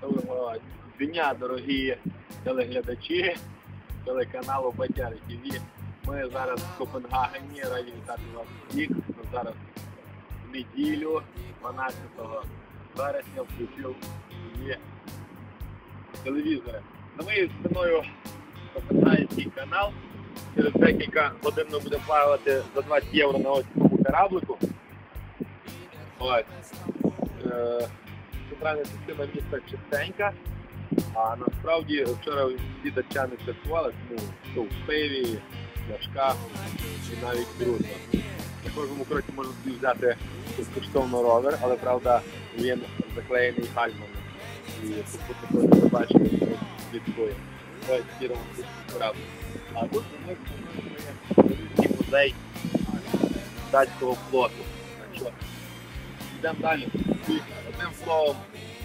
Доброго дня, дорогі телеглядачі телеканалу Бадяри ТВ. Ми зараз в Копенгагені, раді вітати вас всіх. Ми зараз в неділю, 12 вересня, включив є телевізори. За моєю спиною Копенгагенський канал. Через декілька годин ми будемо плавати за 20 євро на ось кораблику. Ось. Центральна частина міста чистенька, а насправді вчора всі датчани святкували, тому що в пиві, пляшках і навіть брудно. На кожному кроці можна собі взяти безкоштовно ровер, але правда він заклеєний гальмами. І тут ви бачите, що слідкує. Ось сірому кораблі. А тут у них музей датського флоту. Так що Йдемо далі. Одним словом,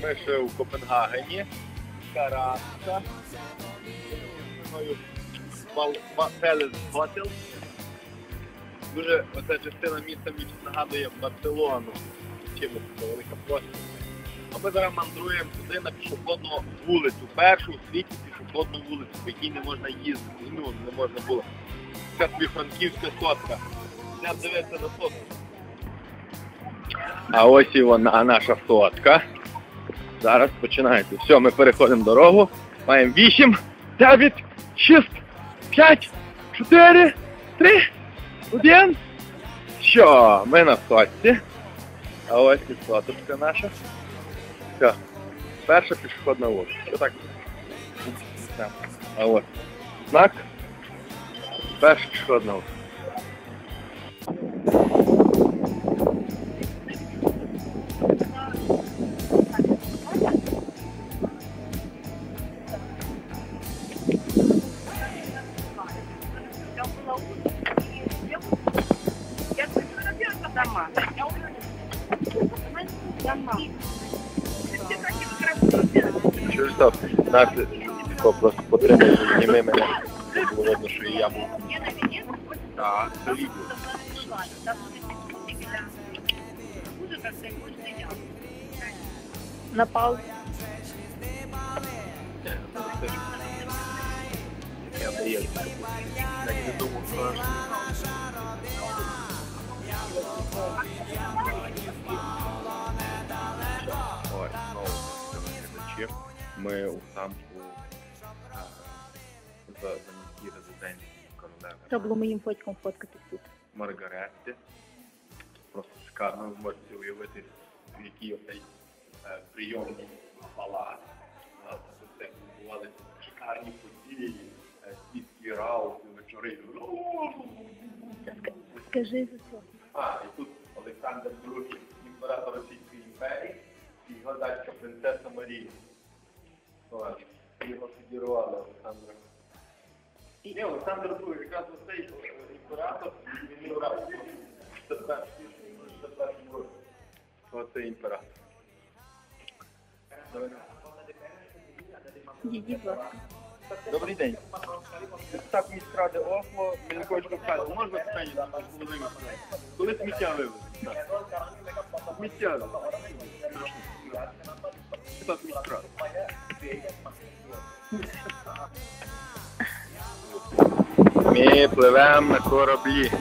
ми ще у Копенгагені, Караска, Пелес Готел. Дуже оця частина міста мені нагадує Барселону. Чимось це велика площа. А ми зараз мандруємо туди на пішохідну вулицю. Першу у світі пішохідну вулицю, по якій не можна їздити. Ну, не можна було. Це тобі франківська сотка. Йдемо дивитися на сотку. А ось і вона наша сотка. Зараз починається. Все, ми переходимо дорогу. Маємо 8, 9, 6, 5, 4, 3, 1. Що, ми на сотці. А ось і соточка наша. Все. Перша пішохідна вулиця. Що так? А ось. Знак. Перша пішохідна вулиця. Чуєш стоп? Нас тако просто потримай, зніми мене. Було видно, що і я був. Так, це відео. На паузу. Я не думав, що глядачі. Ми у замку в заміській резиденції королеви Треба було моїм фотьком фоткати тут. Маргаретти. Просто шикарно, ви можете уявити, в який оцей е, прийомний палац. Нас бували шикарні події, е, світські раути, вечори. Скажи за це. А, і тут Олександр II, імператор Російської імперії, і його дачка принцеса Марія. Його фігурували Олександра. Ні, Олександр II, якраз оцей імператор, він імператор. Оце імператор. Їдіть, будь ласка. Добрий день. Депутат міськради Осло, Мельникович Михайло. Можна питання до нас Володимир? Коли сміття вивезли? Сміття вивезли. Депутат міськради. Ми пливемо на кораблі.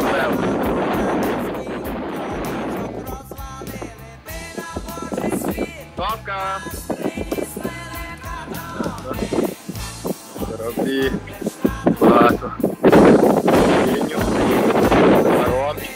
Пливемо. Топка! Кораблі. Багато. Ліню. Паромі.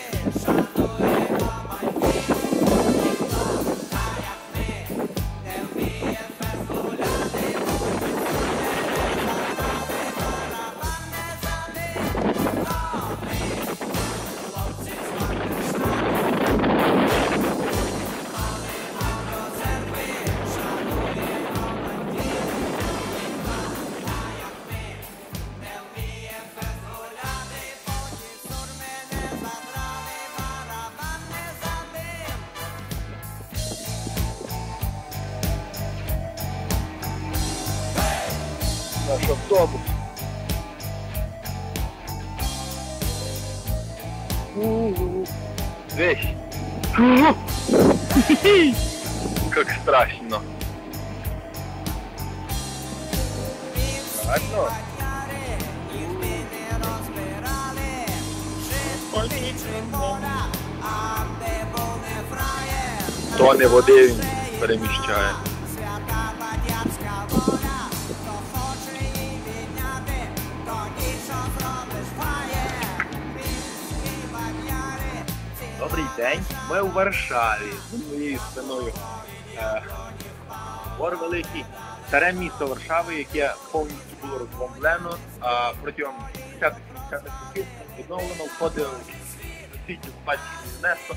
naš avtobus. Veš, kako strašno. Strašno? Tone vode in premiščaje. Добрий день. Ми у Варшаві. За моєю спиною е, Бор великий. Старе місто Варшави, яке повністю було розбомблено, а протягом 50-50 років відновлено входить в світі спадщини ЮНЕСКО.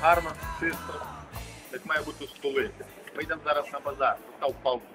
Гарно, чисто, як має бути у столиці. Ми йдемо зараз на базар, постав палку.